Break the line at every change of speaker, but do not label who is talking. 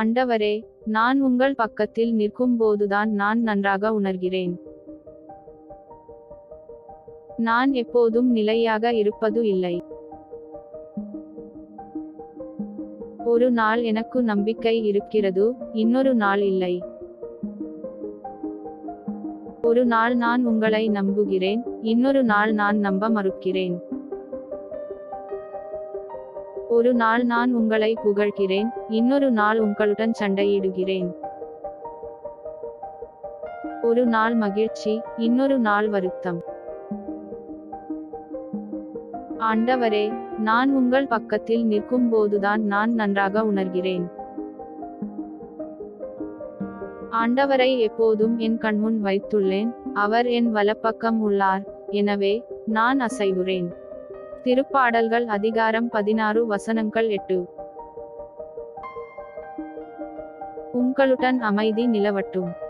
ஆண்டவரே நான் உங்கள் பக்கத்தில் நிற்கும்போதுதான் நான் நன்றாக உணர்கிறேன். நான் எப்போதும் நிலையாக இருப்பது இல்லை. ஒரு நாள் எனக்கு நம்பிக்கை இருக்கிறது இன்னொரு நாள் இல்லை. ஒரு நாள் நான் உங்களை நம்புகிறேன் இன்னொரு நாள் நான் நம்ப மறுக்கிறேன். ஒரு நாள் நான் உங்களை புகழ்கிறேன் இன்னொரு நாள் உங்களுடன் சண்டையிடுகிறேன். ஒரு நாள் மகிழ்ச்சி இன்னொரு நாள் வருத்தம். ஆண்டவரே நான் உங்கள் பக்கத்தில் நிற்கும் போதுதான் நான் நன்றாக உணர்கிறேன். ஆண்டவரை எப்போதும் என் கண்முன் வைத்துள்ளேன் அவர் என் வலப்பக்கம் உள்ளார் எனவே நான் அசைவுறேன். திருப்பாடல்கள் அதிகாரம் பதினாறு வசனங்கள் எட்டு. உங்களுடன் அமைதி நிலவட்டும்.